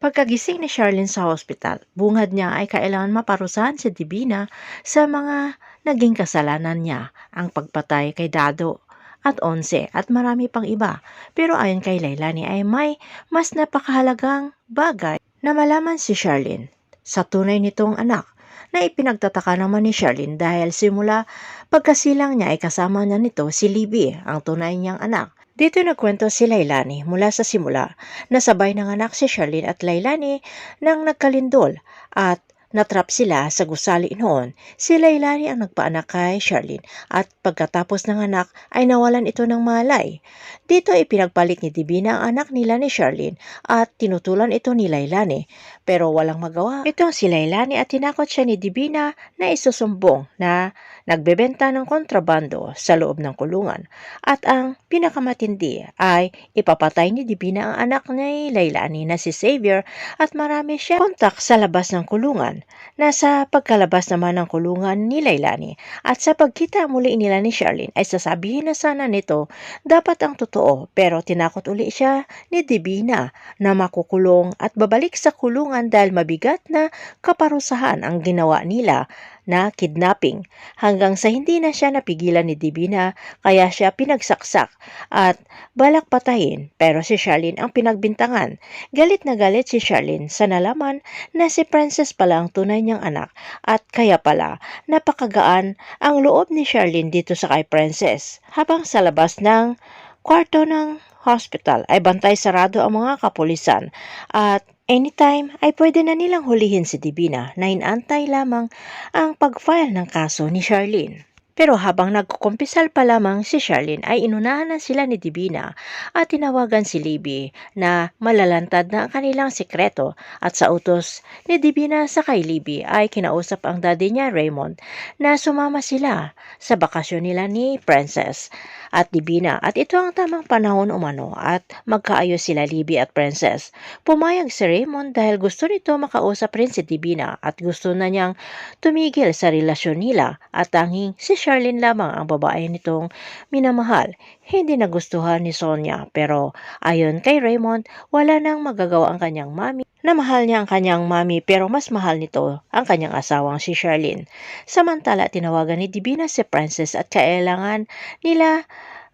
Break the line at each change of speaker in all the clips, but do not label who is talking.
Pagkagising ni Charlene sa hospital, bungad niya ay kailangan maparusahan si Divina sa mga naging kasalanan niya, ang pagpatay kay Dado at Onse at marami pang iba. Pero ayon kay Lailani ay may mas napakahalagang bagay na malaman si Charlene sa tunay nitong anak na ipinagtataka naman ni Charlene dahil simula pagkasilang niya ay kasama na nito si Libby, ang tunay niyang anak. Dito nagkwento si Lailani mula sa simula. Na sabay ng anak si Charlene at Lailani nang nagkalindol at natrap sila sa gusali noon. Si Lailani ang nagpaanak kay Charlene at pagkatapos ng anak ay nawalan ito ng malay. Dito ipinagpalit ni Divina ang anak nila ni Charlene at tinutulan ito ni Lailani pero walang magawa. Itong si Lailani at tinakot siya ni Divina na isusumbong na nagbebenta ng kontrabando sa loob ng kulungan at ang pinakamatindi ay ipapatay ni Divina ang anak ni Lailani na si Xavier at marami siya kontak sa labas ng kulungan. Nasa pagkalabas naman ng kulungan ni Lailani at sa pagkita muli nila ni Charlene ay sasabihin na sana nito dapat ang totoo pero tinakot uli siya ni Divina na makukulong at babalik sa kulungan dahil mabigat na kaparusahan ang ginawa nila na kidnapping hanggang sa hindi na siya napigilan ni Divina kaya siya pinagsaksak at balak patayin pero si Charlene ang pinagbintangan. Galit na galit si Charlene sa nalaman na si Princess pala ang tunay niyang anak at kaya pala napakagaan ang loob ni Charlene dito sa kay Princess. Habang sa labas ng kwarto ng hospital ay bantay sarado ang mga kapulisan at anytime ay pwede na nilang hulihin si Divina na inantay lamang ang pag-file ng kaso ni Charlene. Pero habang nagkukumpisal pa lamang si Charlene ay inunahan na sila ni Divina at tinawagan si Libby na malalantad na ang kanilang sikreto at sa utos ni Divina sa kay Libby ay kinausap ang daddy niya Raymond na sumama sila sa bakasyon nila ni Princess at Divina at ito ang tamang panahon umano at magkaayos sila Libby at Princess. Pumayag si Raymond dahil gusto nito makausap rin si Divina at gusto na niyang tumigil sa relasyon nila at tanging si Charlene lamang ang babae nitong minamahal. Hindi nagustuhan ni Sonia pero ayon kay Raymond, wala nang magagawa ang kanyang mami na mahal niya ang kanyang mami pero mas mahal nito ang kanyang asawang si Charlene. Samantala, tinawagan ni Divina si Princess at kailangan nila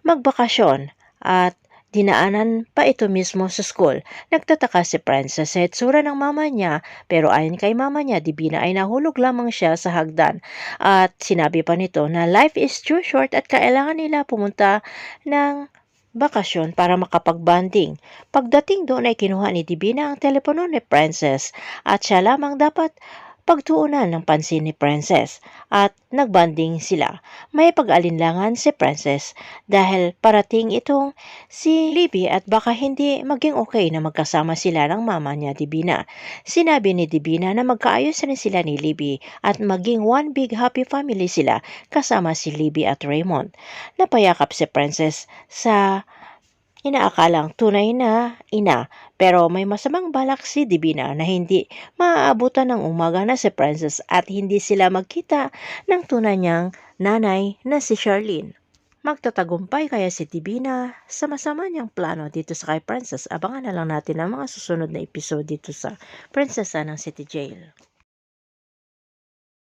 magbakasyon at dinaanan pa ito mismo sa school. Nagtataka si Princess sa itsura ng mama niya pero ayon kay mama niya, Divina ay nahulog lamang siya sa hagdan at sinabi pa nito na life is too short at kailangan nila pumunta ng bakasyon para makapag-banding. Pagdating doon ay kinuha ni Divina ang telepono ni Princess at siya lamang dapat pagtuunan ng pansin ni Princess at nagbanding sila. May pag-alinlangan si Princess dahil parating itong si Libby at baka hindi maging okay na magkasama sila ng mama niya Divina. Sinabi ni Divina na magkaayos rin sila ni Libby at maging one big happy family sila kasama si Libby at Raymond. Napayakap si Princess sa inaakalang tunay na ina pero may masamang balak si Divina na hindi maaabutan ng umaga na si Princess at hindi sila magkita ng tunay niyang nanay na si Charlene. Magtatagumpay kaya si Divina sa masama niyang plano dito sa kay Princess. Abangan na lang natin ang mga susunod na episode dito sa Prinsesa ng City Jail.